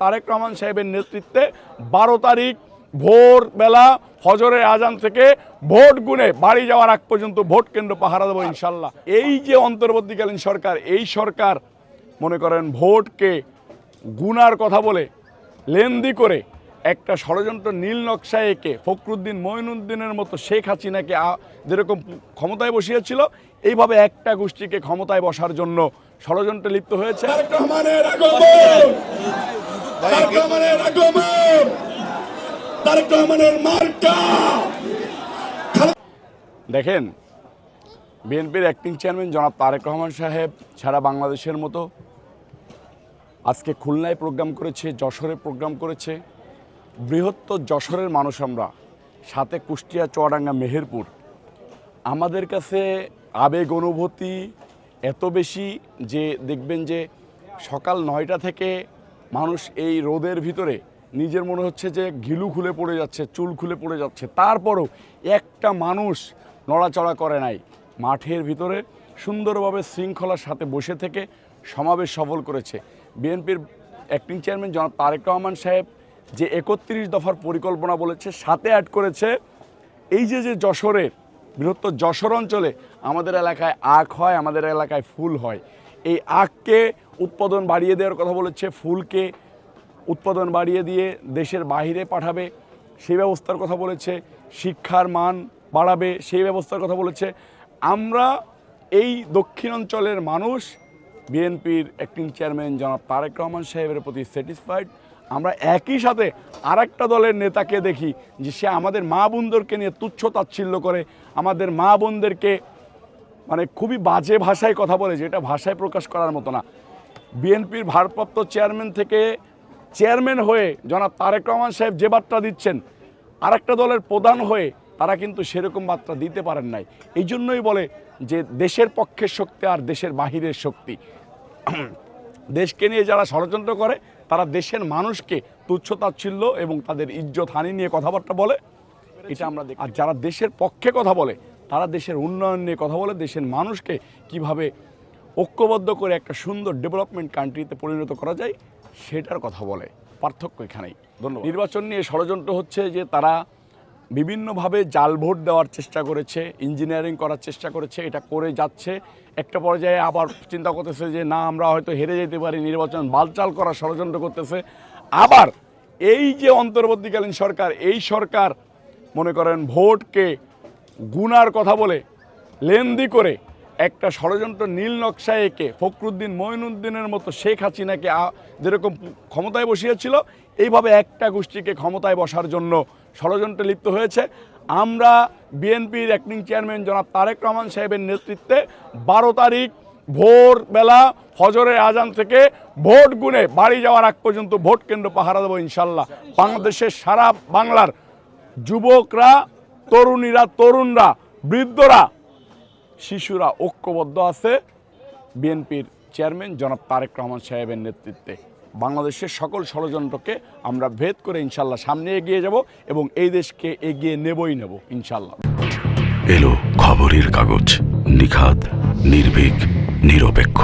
তারেক রহমান সাহেবের নেতৃত্বে বারো তারিখ ভোর বেলা ফজরের আজান থেকে ভোট গুনে বাড়ি যাওয়ার আগ পর্যন্ত ভোট কেন্দ্র পাহারা দেবো ইনশাল্লাহ। এই যে অন্তর্বর্তীকালীন সরকার, এই সরকার মনে করেন ভোটকে গুনার কথা বলে লেন্দি করে একটা ষড়যন্ত্র নীল নকশা এঁকে ফখরুদ্দিন মঈনুদ্দিনের মতো শেখ হাসিনাকে যেরকম ক্ষমতায় বসিয়েছিল, এইভাবে একটা গোষ্ঠীকে ক্ষমতায় বসার জন্য ষড়যন্ত্রে লিপ্ত হয়েছে। আগমন মার্কা। দেখেন, বিএনপির অ্যাক্টিং চেয়ারম্যান জনাব তারেক রহমান সাহেব সারা বাংলাদেশের মতো আজকে খুলনায় প্রোগ্রাম করেছে, যশোরে প্রোগ্রাম করেছে। বৃহত্তর যশোরের মানুষ আমরা, সাথে কুষ্টিয়া, চুয়াডাঙ্গা, মেহেরপুর। আমাদের কাছে আবেগ, অনুভূতি এত বেশি যে দেখবেন যে সকাল নয়টা থেকে মানুষ এই রোদের ভিতরে নিজের মনে হচ্ছে যে ঘিলু খুলে পড়ে যাচ্ছে, চুল খুলে পড়ে যাচ্ছে। তারপরও একটা মানুষ নড়াচড়া করে নাই। মাঠের ভিতরে সুন্দরভাবে শৃঙ্খলার সাথে বসে থেকে সমাবেশ সফল করেছে। বিএনপির অ্যাক্টিং চেয়ারম্যান জনাব তারেক রহমান সাহেব যে একত্রিশ দফার পরিকল্পনা বলেছে, সাথে অ্যাড করেছে, এই যে যে যশোরের বৃহত্তর যশোর অঞ্চলে আমাদের এলাকায় আখ হয়, আমাদের এলাকায় ফুল হয় এই আখকে উৎপাদন বাড়িয়ে দেওয়ার কথা বলেছে, ফুলকে উৎপাদন বাড়িয়ে দিয়ে দেশের বাইরে পাঠাবে সেই ব্যবস্থার কথা বলেছে, শিক্ষার মান বাড়াবে সেই ব্যবস্থার কথা বলেছে। আমরা এই দক্ষিণ অঞ্চলের মানুষ, বিএনপির অ্যাক্টিং চেয়ারম্যান জনাব তারেক রহমান সাহেবের প্রতি স্যাটিসফাইড আমরা একই সাথে আরেকটা দলের নেতাকে দেখি, যে সে আমাদের মা বোনদেরকে নিয়ে তুচ্ছ তাচ্ছিল্য করে, আমাদের মা বোনদেরকে মানে খুবই বাজে ভাষায় কথা বলে যেটা ভাষায় প্রকাশ করার মতো না। বিএনপির ভারপ্রাপ্ত চেয়ারম্যান থেকে চেয়ারম্যান হয়ে জনাব তারেক রহমান সাহেব যে বার্তা দিচ্ছেন, আরেকটা দলের প্রধান হয়ে তারা কিন্তু সেরকম বার্তা দিতে পারেন নাই। এই জন্যই বলে যে, দেশের পক্ষের শক্তি আর দেশের বাহিরের শক্তি। দেশকে নিয়ে যারা ষড়যন্ত্র করে, তারা দেশের মানুষকে তুচ্ছ তাচ্ছিল্য এবং তাদের ইজ্জত হানি নিয়ে কথাবার্তা বলে। এটা আমরা দেখি। আর যারা দেশের পক্ষে কথা বলে তারা দেশের উন্নয়ন নিয়ে কথা বলে, দেশের মানুষকে কীভাবে ঐক্যবদ্ধ করে একটা সুন্দর ডেভেলপমেন্ট কান্ট্রিতে পরিণত করা যায়, সেটার কথা বলে। পার্থক্য এখানেই। ধন্যবাদ। নির্বাচন নিয়ে ষড়যন্ত্র হচ্ছে যে তারা বিভিন্নভাবে জাল ভোট দেওয়ার চেষ্টা করেছে ইঞ্জিনিয়ারিং করার চেষ্টা করেছে, এটা করে যাচ্ছে। একটা পর্যায়ে আবার চিন্তা করতেছে যে, না, আমরা হয়তো হেরে যেতে পারি, নির্বাচন বালচাল করার ষড়যন্ত্র করতেছে। আবার এই যে অন্তর্বর্তীকালীন সরকার, এই সরকার, মনে করেন, ভোটকে গুনার কথা বলে লেন্দি করে একটা ষড়যন্ত্র নীল নকশা এঁকে ফখরুদ্দিন মঈনুদ্দিনের মতো শেখ হাসিনাকে যেরকম ক্ষমতায় বসিয়েছিল, এইভাবে একটা গোষ্ঠীকে ক্ষমতায় বসার জন্য ষড়যন্ত্রে লিপ্ত হয়েছে। আমরা বিএনপির অ্যাক্টিং চেয়ারম্যান জনাব তারেক রহমান সাহেবের নেতৃত্বে বারো তারিখ ভোর বেলা ফজরের আজান থেকে ভোট গুনে বাড়ি যাওয়ার আগ পর্যন্ত ভোট কেন্দ্র পাহারা দেবো ইনশাল্লাহ। বাংলাদেশের সারা বাংলার যুবকরা তরুণীরা, তরুণরা, বৃদ্ধরা, শিশুরা ঐক্যবদ্ধ আছে বিএনপির চেয়ারম্যান জনাব তারেক রহমান সাহেবের নেতৃত্বে। বাংলাদেশের সকল ষড়যন্ত্রকে আমরা ভেদ করে ইনশাল্লাহ সামনে এগিয়ে যাব এবং এই দেশকে এগিয়ে নেবই নেব, ইনশাল্লাহ। এলো খবরের কাগজ নিখাত নির্ভীক, নিরপেক্ষ।